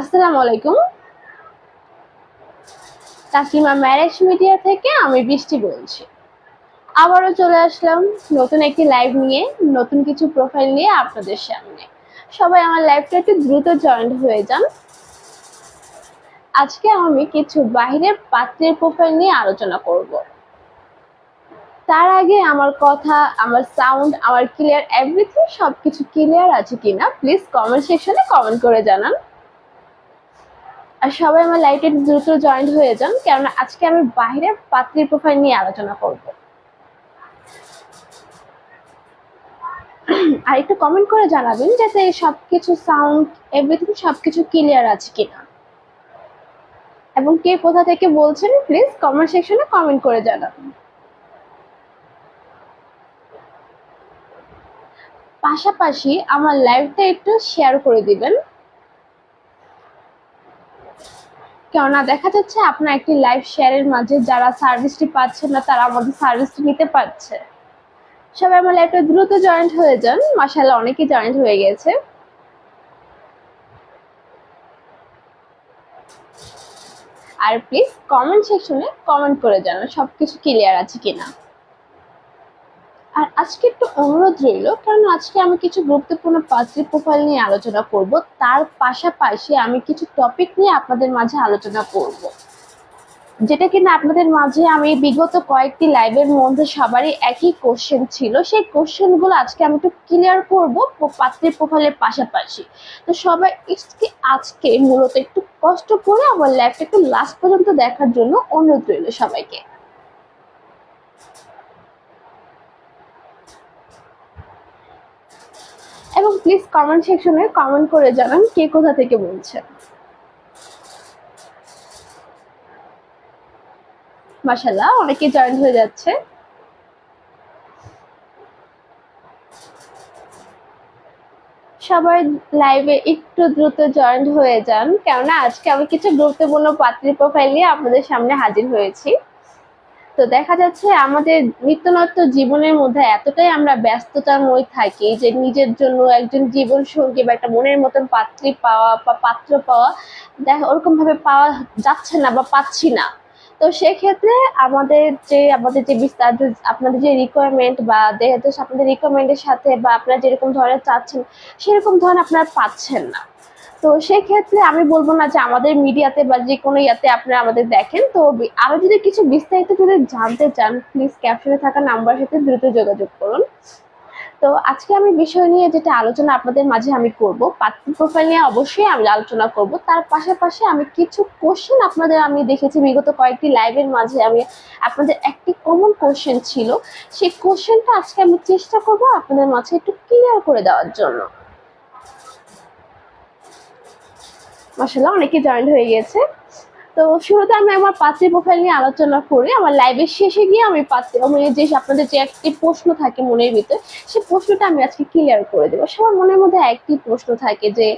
আসসালামু আলাইকুম। কাকিমা ম্যারেজ মিডিয়া থেকে আমি বৃষ্টি বলছি। আবারও চলে আসলাম নতুন একটি লাইভ নিয়ে, নতুন কিছু প্রোফাইল নিয়ে আপনাদের সামনে। সবাই আমার লাইভটা একটু দ্রুত জয়েন্ট হয়ে যান। আজকে আমি কিছু বাহিরের পাত্রের প্রোফাইল নিয়ে আলোচনা করব। তার আগে আমার কথা, আমার সাউন্ড আমার ক্লিয়ার এভরিথিং সবকিছু ক্লিয়ার আছে কিনা প্লিজ কমেন্ট সেকশনে কমেন্ট করে জানান। আর সবাই আমার লাইটে দ্রুত জয়েন্ট হয়ে যান, কেননা আজকে আমি বাইরের পাত্রীর প্রোফাইল নিয়ে আলোচনা করব। আর একটু কমেন্ট করে জানাবেন যাতে সবকিছু সাউন্ড এভরিথিং সবকিছু ক্লিয়ার আছে কিনা। এবং কে কোথা থেকে বলছেন প্লিজ কমেন্ট সেকশনে কমেন্ট করে জানাবেন। পাশাপাশি আমার লাইভটা একটু শেয়ার করে দিবেন। কেননা দেখা যাচ্ছে আপনার একটি লাইভ শেয়ারের মাঝে যারা সার্ভিসটি পাচ্ছে না, তারা আমাদের সার্ভিসটি নিতে পারছে। সবাই আমার একটা দ্রুত জয়েন্ট হয়ে যান। মাসাল্লাহ অনেকেই জয়েন্ট হয়ে গেছে। আর প্লিজ কমেন্ট সেকশনে কমেন্ট করে জানান সবকিছু ক্লিয়ার আছে কিনা। আর আজকে একটু অনুরোধ রইল কারণ আজকে আমি কিছু গুরুত্বপূর্ণ পাত্রী প্রোফাইল নিয়ে আলোচনা করব। তার পাশাপাশি আমি কিছু টপিক নিয়ে আপনাদের মাঝে আলোচনা করব। যেটা কিনা আপনাদের মাঝে আমি বিগত কয়েকটি লাইভের মধ্যে সবারই একই কোশ্চেন ছিল। সেই কোশ্চেনগুলো আজকে আমি একটু ক্লিয়ার করব পাত্রী প্রোফাইলের পাশাপাশি। তো সবাই আজকে আজকে মূলত একটু কষ্ট করে আমার লাইভটা একটু লাস্ট পর্যন্ত দেখার জন্য অনুরোধ রইল সবাইকে। এবং প্লিজ কমেন্ট সেকশনে কমেন্ট করে জানান কে কোথা থেকে বলছেন মাশাল্লাহ অনেকে জয়েন হয়ে যাচ্ছে। সবাই লাইভে একটু দ্রুত জয়েন্ট হয়ে যান, কেননা আজকে আমি কিছু গুরুত্বপূর্ণ পাত্রী প্রোফাইল নিয়ে আপনাদের সামনে হাজির হয়েছি। তো দেখা যাচ্ছে আমাদের নিত্য নত্য জীবনের মধ্যে এতটাই আমরা ব্যস্ততাময় থাকি যে নিজের জন্য একজন জীবন সঙ্গী বা একটা মনের মতন পাত্রী পাওয়া বা পাত্র পাওয়া, দেখা ওরকম ভাবে পাওয়া যাচ্ছে না বা পাচ্ছি না। তো সেক্ষেত্রে আমাদের যে আমাদের যে বিস্তার আপনাদের যে রিকোয়ারমেন্ট বা যেহেতু আপনাদের রিকোয়ারমেন্টের সাথে বা আপনারা যেরকম ধরনের চাচ্ছেন, সেরকম ধরনের আপনারা পাচ্ছেন না। তো সেক্ষেত্রে আমি বলব না যে আমাদের মিডিয়াতে বা যে কোনো ইয়াতে আপনারা আমাদের দেখেন। তো আরও যদি কিছু বিস্তারিত যদি জানতে চান প্লিজ ক্যাপশনে থাকা নাম্বার সাথে দ্রুত যোগাযোগ করুন। তো আজকে আমি বিষয় নিয়ে যেটা আলোচনা আপনাদের মাঝে আমি করব পাত্রী প্রোফাইল নিয়ে অবশ্যই আমি আলোচনা করব। তার পাশাপাশি আমি কিছু কোশ্চেন আপনাদের আমি দেখেছি, বিগত কয়েকটি লাইভের মাঝে আমি আপনাদের একটি কমন কোশ্চেন ছিল। সেই কোশ্চেনটা আজকে আমি চেষ্টা করব আপনাদের মাঝে একটু ক্লিয়ার করে দেওয়ার জন্য। মাসাল্লাহ অনেকে জয়েন্ট হয়ে গেছে। তো শুরুতে আমি আমার পাত্রী প্রোফাইল নিয়ে আলোচনা করি। আমার লাইভের শেষে গিয়ে আমি পাত্রী আমি যে আপনাদের যে একটি প্রশ্ন থাকে মনের ভিতরে সেই প্রশ্নটা আমি আজকে ক্লিয়ার করে দেবো। সবার মনের মধ্যে একটি প্রশ্ন থাকে যে,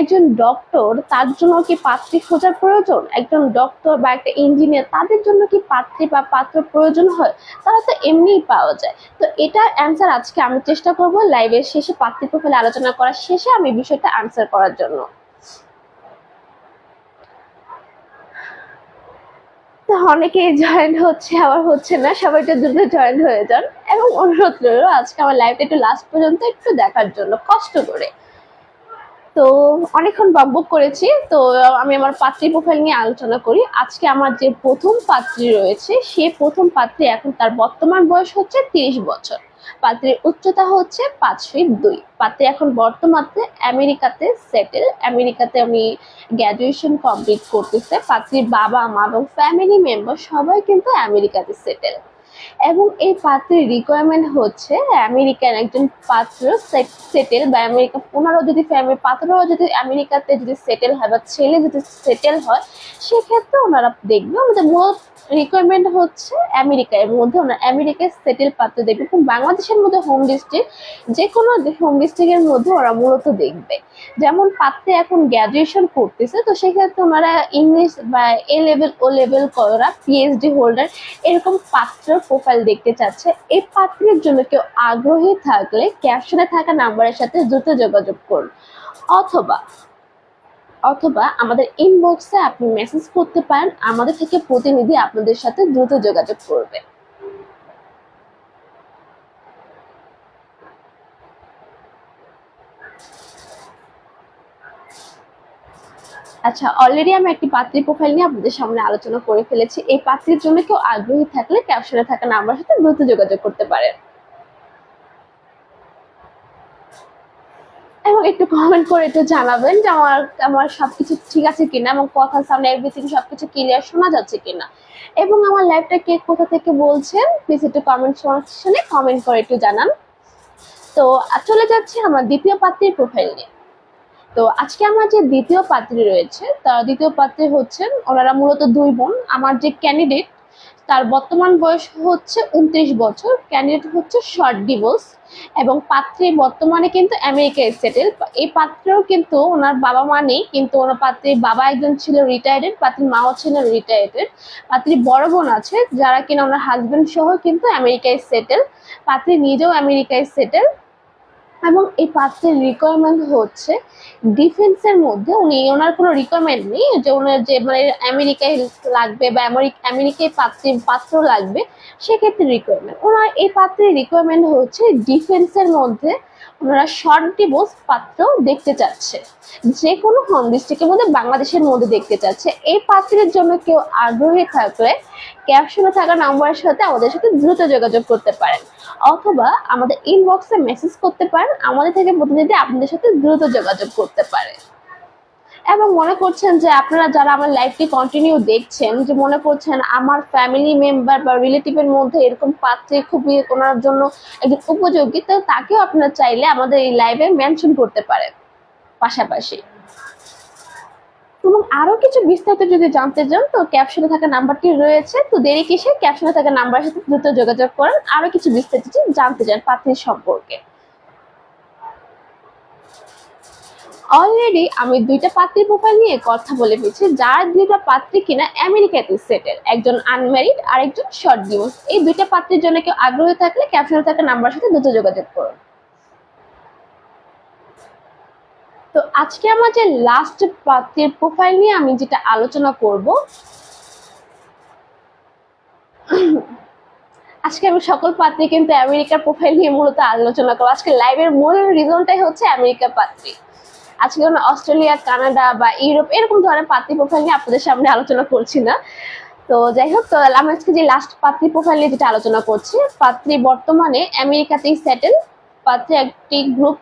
একজন ডক্টর তার জন্য কি পাত্রী খোঁজার প্রয়োজন? একজন ডক্টর বা একটা ইঞ্জিনিয়ার তাদের জন্য কি পাত্রী বা পাত্র প্রয়োজন হয়? তারা তো এমনিই পাওয়া যায়। তো এটার অ্যান্সার আজকে আমি চেষ্টা করব লাইভের শেষে পাত্রী প্রোফাইল আলোচনা করার শেষে আমি বিষয়টা আনসার করার জন্য। অনেকে জয়েন হচ্ছে, আবার হচ্ছে না। সবাই তো দ্রুত জয়েন হয়ে যান। এবং অনুরোধ রইল, আজকে আমার লাইফটা একটু লাস্ট পর্যন্ত একটু দেখার জন্য, কষ্ট করে। তো অনেকক্ষণ বকবক করেছি, তো আমি আমার পাত্রী প্রোফাইল নিয়ে আলোচনা করি। আজকে আমার যে প্রথম পাত্রী রয়েছে, সে প্রথম পাত্রী এখন তার বর্তমান বয়স হচ্ছে তিরিশ বছর। পাত্রীর উচ্চতা হচ্ছে পাঁচ ফিট দুই। পাত্রে এখন বর্তমানে আমেরিকাতে সেটেল আমেরিকাতে আমি গ্র্যাজুয়েশন কমপ্লিট করতেছে। পাত্রীর বাবা মা এবং ফ্যামিলি মেম্বার সবাই কিন্তু আমেরিকাতে সেটেল এবং এই পাত্রের রিকোয়ারমেন্ট হচ্ছে আমেরিকান একজন পাত্র সেটেল বা আমেরিকা ওনারও যদি ফ্যামিলি পাত্রও যদি আমেরিকাতে যদি সেটেল হয় বা ছেলে যদি সেটেল হয় সেক্ষেত্রে ওনারা দেখবে আমাদের মূল রিকোয়ারমেন্ট হচ্ছে আমেরিকা। এর মধ্যে ওনার আমেরিকায় সেটেল পাত্র দেখবে এবং বাংলাদেশের মধ্যে হোম ডিস্ট্রিক্ট যে কোনো হোম ডিস্ট্রিক্টের মধ্যে ওরা মূলত দেখবে। যেমন পাত্রে এখন গ্র্যাজুয়েশন করতেছে, তো সেক্ষেত্রে ওনারা ইংলিশ বা এ লেভেল ও লেভেল করা পিএইচডি হোল্ডার এরকম পাত্র প্রোফাইল দেখতে চাচ্ছে এই পাত্রের জন্য কেউ আগ্রহী থাকলে ক্যাপশনে থাকা নাম্বারের সাথে দ্রুত যোগাযোগ করুন। অথবা অথবা আমাদের ইনবক্সে আপনি মেসেজ করতে পারেন, আমাদের থেকে প্রতিনিধি আপনাদের সাথে দ্রুত যোগাযোগ করবে। আচ্ছা অলরেডি আমি একটি পাত্রী প্রোফাইল নিয়ে আপনাদের সামনে আলোচনা করে ফেলেছি। এই পাত্রীর জন্য কেউ আগ্রহী থাকলে ক্যাপশনে থাকা নাম্বার সাথে দ্রুত যোগাযোগ করতে পারেন। এবং একটু কমেন্ট করে একটু জানাবেন যে আমার আমার সবকিছু ঠিক আছে কিনা এবং কথা সামনে এভরিথিং সবকিছু ক্লিয়ার শোনা যাচ্ছে কিনা। এবং আমার লাইভটা কে কোথা থেকে বলছেন প্লিজ একটু কমেন্ট সেকশনে কমেন্ট করে একটু জানান। তো, চলে যাচ্ছে আমার দ্বিতীয় পাত্রীর প্রোফাইল নিয়ে। তো আজকে আমার যে দ্বিতীয় পাত্রী রয়েছে, তার দ্বিতীয় পাত্রী হচ্ছেন ওনারা মূলত দুই বোন। আমার যে ক্যান্ডিডেট তার বর্তমান বয়স হচ্ছে উনত্রিশ বছর। ক্যান্ডিডেট হচ্ছে শর্ট ডিভোর্স এবং পাত্রী বর্তমানে কিন্তু আমেরিকায় সেটেল এই পাত্রেও কিন্তু ওনার বাবা মা নেই, কিন্তু ওনার পাত্রীর বাবা একজন ছিল রিটায়ার্ডেড পাত্রীর মাও ছিলেন রিটায়ার্ডেড পাত্রীর বড় বোন আছে, যারা কিনা ওনার হাজবেন্ড সহ কিন্তু আমেরিকায় সেটেল পাত্রী নিজেও আমেরিকায় সেটেল এবং এই পাত্রের রিকোয়ারমেন্ট হচ্ছে ডিফেন্সের মধ্যে উনি, ওনার কোনো রিকোয়ারমেন্ট নেই যে ওনার যে মানে আমেরিকায় লাগবে বা আমেরিকায় পাত্রের পাত্র লাগবে, সেক্ষেত্রে রিকোয়ারমেন্ট ওনার এই পাত্রের রিকোয়ারমেন্ট হচ্ছে ডিফেন্সের মধ্যে ওনারা শর্ট ডিভোর্স পাত্র দেখতে চাচ্ছে। যে কোনো হোম ডিস্ট্রিক্টের মধ্যে, বাংলাদেশের মধ্যে দেখতে চাচ্ছে। এই পাত্রের জন্য কেউ আগ্রহী থাকলে ক্যাপশনে থাকা নাম্বারের সাথে আমাদের সাথে দ্রুত যোগাযোগ করতে পারেন। অথবা আমাদের ইনবক্সে মেসেজ করতে পারেন, আমাদের থেকে প্রতিনিধি আপনাদের সাথে দ্রুত যোগাযোগ করতে পারে। এবং মনে করছেন যে আপনারা যারা আমার লাইফটি কন্টিনিউ দেখছেন, যে মনে করছেন আমার ফ্যামিলি মেম্বার বা রিলেটিভের মধ্যে এরকম পাত্রে খুবই ওনার জন্য একজন উপযোগী, তো তাকেও আপনারা চাইলে আমাদের এই লাইভে মেনশন করতে পারেন। পাশাপাশি এবং আরও কিছু বিস্তারিত যদি জানতে চান, তো ক্যাপশনে থাকা নাম্বারটি রয়েছে। তো দেরি কিসে ক্যাপশনে থাকা নাম্বারের সাথে দ্রুত যোগাযোগ করেন। আরও কিছু বিস্তারিত জানতে চান পাত্রীর সম্পর্কে। অলরেডি আমি দুইটা পাত্রীর প্রোফাইল নিয়ে কথা বলে পেয়েছি যার দুইটা পাত্রী কিনা আমেরিকাতে সেটেল একজন আনম্যারিড আর একজন শর্ট ডিভোর্স এই দুইটা পাত্রীর জন্য কেউ আগ্রহী থাকলে ক্যাপশনে থাকা নাম্বারের সাথে দ্রুত যোগাযোগ করুন। তো আজকে আমার যে লাস্ট পাত্রের প্রোফাইল নিয়ে আমি যেটা আলোচনা করব, আজকে আমি সকল পাত্রী কিন্তু আমেরিকার প্রোফাইল নিয়ে মূলত আলোচনা করব। আজকে লাইভের মূল রিজনটাই হচ্ছে আমেরিকার পাত্রী। আজকে কোনো অস্ট্রেলিয়া, কানাডা বা ইউরোপ এরকম ধরনের পাত্রী প্রোফাইল নিয়ে আপনাদের সামনে আলোচনা করছি না। তো যাই হোক, তো আমি আজকে যে লাস্ট পাত্রী প্রোফাইল নিয়ে যেটা আলোচনা করছি, পাত্রী বর্তমানে আমেরিকাতেই সেটেল পাত্রে একটি গ্রুপ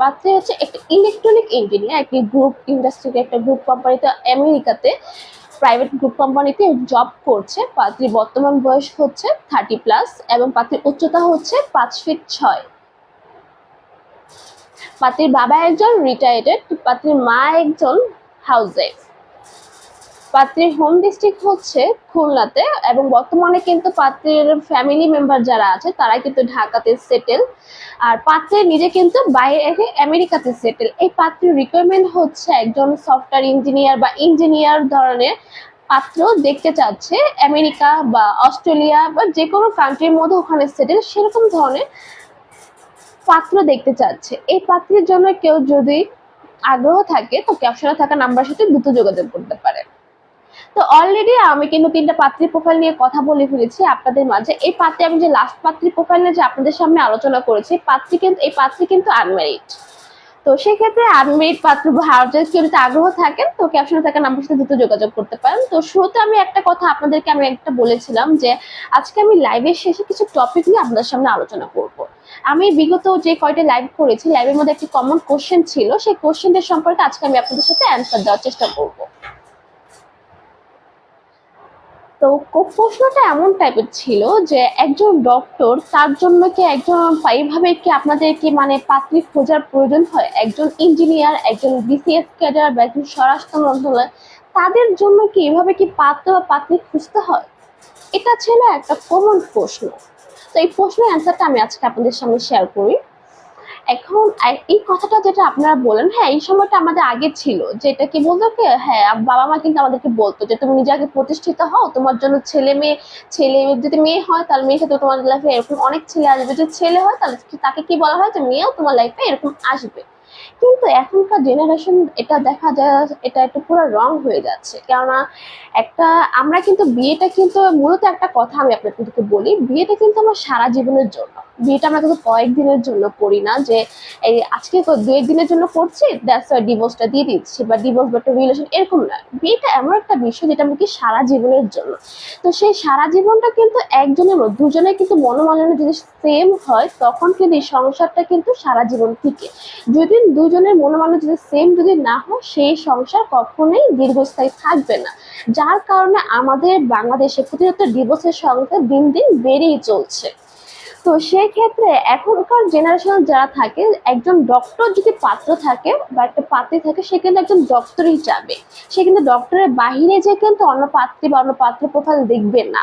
পাত্রে হচ্ছে একটা ইলেকট্রনিক ইঞ্জিনিয়ার একটি গ্রুপ ইন্ডাস্ট্রিতে একটা গ্রুপ কোম্পানিতে আমেরিকাতে প্রাইভেট গ্রুপ কোম্পানিতে জব করছে। পাত্রীর বর্তমান বয়স হচ্ছে থার্টি প্লাস এবং পাত্রীর উচ্চতা হচ্ছে পাঁচ ফিট ছয়। পাত্রীর বাবা একজন রিটায়ার্ডেড পাত্রীর মা একজন হাউস ওয়াইফ পাত্রীর হোম ডিস্ট্রিক্ট হচ্ছে খুলনাতে এবং বর্তমানে কিন্তু পাত্রীর ফ্যামিলি মেম্বার যারা আছে তারা কিন্তু ঢাকাতে সেটেল আর পাত্রের নিজে কিন্তু বাইরে আমেরিকাতে সেটেল এই পাত্রের রিকোয়ারমেন্ট হচ্ছে একজন সফটওয়্যার ইঞ্জিনিয়ার বা ইঞ্জিনিয়ার ধরনের পাত্র দেখতে চাচ্ছে আমেরিকা বা অস্ট্রেলিয়া বা যে কোনো কান্ট্রির মধ্যে ওখানে সেটেল সেরকম ধরনের পাত্র দেখতে চাচ্ছে। এই পাত্রের জন্য কেউ যদি আগ্রহ থাকে, তো ক্যাপশনে থাকা নাম্বার সাথে দ্রুত যোগাযোগ করতে পারে। তো অলরেডি আমি কিন্তু তিনটা পাত্রী প্রোফাইল নিয়ে কথা বলে ফেলেছি আপনাদের মাঝে। এই পাত্রে আমি যে লাস্ট পাত্রী প্রোফাইল নিয়ে যে আপনাদের সামনে আলোচনা করেছি, পাত্রী কিন্তু, এই পাত্রী কিন্তু আনম্যারিড তো সেক্ষেত্রে আনমেরিড পাত্র ভারতের কেউ যদি আগ্রহ থাকেন তো ক্যাপশনে থাকা নাম্বার সাথে দ্রুত যোগাযোগ করতে পারেন। তো শুরুতে আমি একটা কথা আপনাদেরকে আমি একটা বলেছিলাম যে, আজকে আমি লাইভের শেষে কিছু টপিক নিয়ে আপনাদের সামনে আলোচনা করব। আমি বিগত যে কয়টা লাইভ করেছি লাইভের মধ্যে একটি কমন কোশ্চেন ছিল। সেই কোশ্চেনদের সম্পর্কে আজকে আমি আপনাদের সাথে অ্যান্সার দেওয়ার চেষ্টা করব। তো প্রশ্নটা এমন টাইপের ছিল যে একজন ডক্টর তার জন্য কি একজন এইভাবে কি আপনাদের কি মানে পাত্রী খোঁজার প্রয়োজন হয়? একজন ইঞ্জিনিয়ার একজন বিসিএস ক্যাডার বা একজন স্বরাষ্ট্র মন্ত্রণালয়, তাদের জন্য কি এভাবে কি পাত্র বা পাত্রী খুঁজতে হয়? এটা ছিল একটা কমন প্রশ্ন। তো এই প্রশ্নের অ্যান্সারটা আমি আজকে আপনাদের সামনে শেয়ার করি। এখন এই কথাটা যেটা আপনারা বলেন হ্যাঁ এই সময়টা আমাদের আগে ছিল যেটা কি বলতো কি হ্যাঁ বাবা মা কিন্তু আমাদেরকে বলতো যে, তুমি নিজে আগে প্রতিষ্ঠিত হও, তোমার জন্য ছেলে মেয়ে, ছেলে যদি মেয়ে হয়, তাহলে মেয়ে সাথে তোমার লাইফে এরকম অনেক ছেলে আসবে। যে ছেলে হয়, তাহলে তাকে কি বলা হয় যে, মেয়েও তোমার লাইফে এরকম আসবে। কিন্তু এখনকার জেনারেশন এটা দেখা যায়, এটা একটু পুরো রং হয়ে যাচ্ছে। কেননা একটা, আমরা কিন্তু বিয়েটা কিন্তু মূলত একটা কথা আমি আপনাদেরকে বলি, বিয়েটা কিন্তু আমার সারা জীবনের জন্য। বিয়েটা আমরা কিন্তু কয়েকদিনের জন্য করি না যে, এই আজকে দু একদিনের জন্য করছি দ্যাটস ডিভোর্সটা দিয়ে দিচ্ছি বা ডিভোর্স বা একটা রিলেশন এরকম না। বিয়েটা এমন একটা বিষয় যেটা আমাকে সারা জীবনের জন্য। তো সেই সারা জীবনটা কিন্তু একজনের দুজনের কিন্তু মনোমালিন্য যদি সেম হয়, তখন কিন্তু এই সংসারটা কিন্তু সারা জীবন থেকে যদি দুজনের মনোমালিন্য যদি সেম যদি না হয়, সেই সংসার কখনোই দীর্ঘস্থায়ী থাকবে না। যার কারণে আমাদের বাংলাদেশে প্রতিনিয়ত ডিভোর্সের সংখ্যা দিন দিন বেড়েই চলছে। তো সেই ক্ষেত্রে এখনকার জেনারেশন যারা থাকে, একজন ডক্টর যদি পাত্র থাকে বা একটা পাত্রী থাকে, সে কিন্তু একজন ডক্টরই যাবে। সে কিন্তু ডক্টরের বাহিরে যে কিন্তু অন্য পাত্রী বা অন্য পাত্র প্রোফাইল দেখবে না।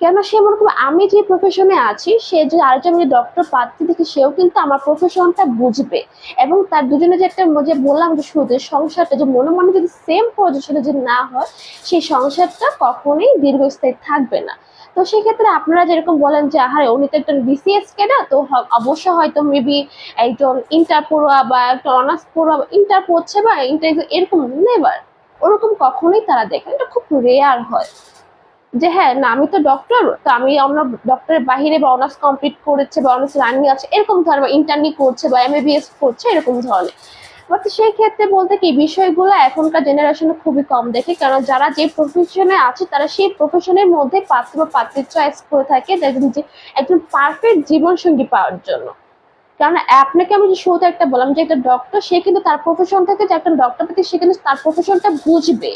কেন সে মনে করবে আমি যে প্রফেশনে আছি, সে যে আরেকজন যে ডক্টর পাত্রী দেখি সেও কিন্তু আমার প্রফেশনটা বুঝবে। এবং তার দুজনে যে একটা যে বললাম যে শুরুতে, সংসারটা যে মনে মনে যদি সেম পজিশনে যদি না হয় সেই সংসারটা কখনোই দীর্ঘস্থায়ী থাকবে না। তো সেক্ষেত্রে আপনারা যেরকম বলেন যে, আহারে উনি তো একজন বিসিএস কে না, তো অবশ্য হয়তো মেবি একজন ইন্টার পড়ুয়া বা একটা অনার্স পড়ুয়া ইন্টার পড়ছে বা ইন্টার এরকম নেবার ওরকম কখনোই তারা দেখেন এটা খুব রেয়ার হয়। যে হ্যাঁ না, আমি তো ডক্টর তো আমি অন্য ডক্টরের বাহিরে বা অনার্স কমপ্লিট করেছে বা অনার্স রানিং আছে, এরকম ধরনের বা ইন্টার্নি করছে বা এমএবিএস করছে, এরকম ধরনের। বাট সেই ক্ষেত্রে বলতে কি, বিষয়গুলো এখনকার জেনারেশনে খুবই কম দেখে, কারণ যারা যে প্রফেশনে আছে, তারা সেই প্রফেশনের মধ্যে পাত্র বা চয়েস করে থাকে একজন পারফেক্ট জীবনসঙ্গী পাওয়ার জন্য। কারণ আপনাকে আমি যে শুরুতে একটা বললাম যে একটা ডক্টর সে কিন্তু তার প্রফেশন থেকে যে একটা ডক্টর থেকে সে কিন্তু তার প্রফেশনটা বুঝবে।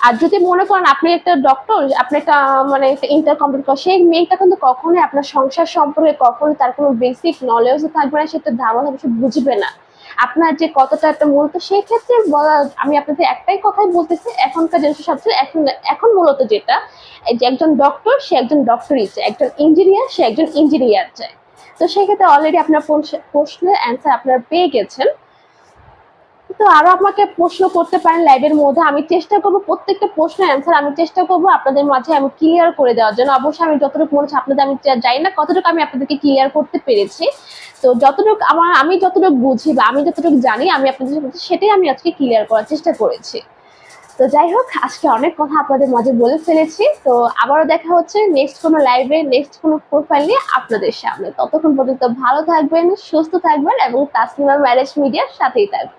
আর যদি মনে করেন আপনি একটা ডক্টর আপনি একটা মানে ইন্টার কমপ্লিট করেন সেই মেয়েটা কিন্তু কখনোই আপনার সংসার সম্পর্কে কখনো তার কোনো বেসিক নলেজ থাকবে না সেটা ধারণা কিছু বুঝবে না। আপনার যে কতটা একটা মূলত, সেই ক্ষেত্রে আমি আপনাদের একটাই কথাই বলতেছি, এখনকার জেনারেশন সবচেয়ে, এখন এখন মূলত যেটা যে একজন ডক্টর সে একজন ডক্টরই চায়, একজন ইঞ্জিনিয়ার সে একজন ইঞ্জিনিয়ার চায়। তো সেক্ষেত্রে অলরেডি আপনার প্রশ্নের অ্যান্সার আপনারা পেয়ে গেছেন। তো আরও আমাকে প্রশ্ন করতে পারেন লাইভের মধ্যে। আমি চেষ্টা করব প্রত্যেকটা প্রশ্নের অ্যান্সার আমি চেষ্টা করব আপনাদের মাঝে আমি ক্লিয়ার করে দেওয়ার জন্য। অবশ্যই আমি যতটুকু মনে হচ্ছে আপনাদের আমি জানি না কতটুকু আমি আপনাদেরকে ক্লিয়ার করতে পেরেছি। তো যতটুকু আমার আমি যতটুকু বুঝি বা আমি যতটুকু জানি, আমি আপনাদের সাথে সেটাই আমি আজকে ক্লিয়ার করার চেষ্টা করেছি। তো যাই হোক, আজকে অনেক কথা আপনাদের মাঝে বলে ফেলেছি। তো আবারও দেখা হচ্ছে নেক্সট কোনো লাইভে নেক্সট কোনো প্রোফাইল নিয়ে আপনাদের সামনে। ততক্ষণ পর্যন্ত ভালো থাকবেন, সুস্থ থাকবেন এবং তাসলিমা ম্যারেজ মিডিয়ার সাথেই থাকবেন।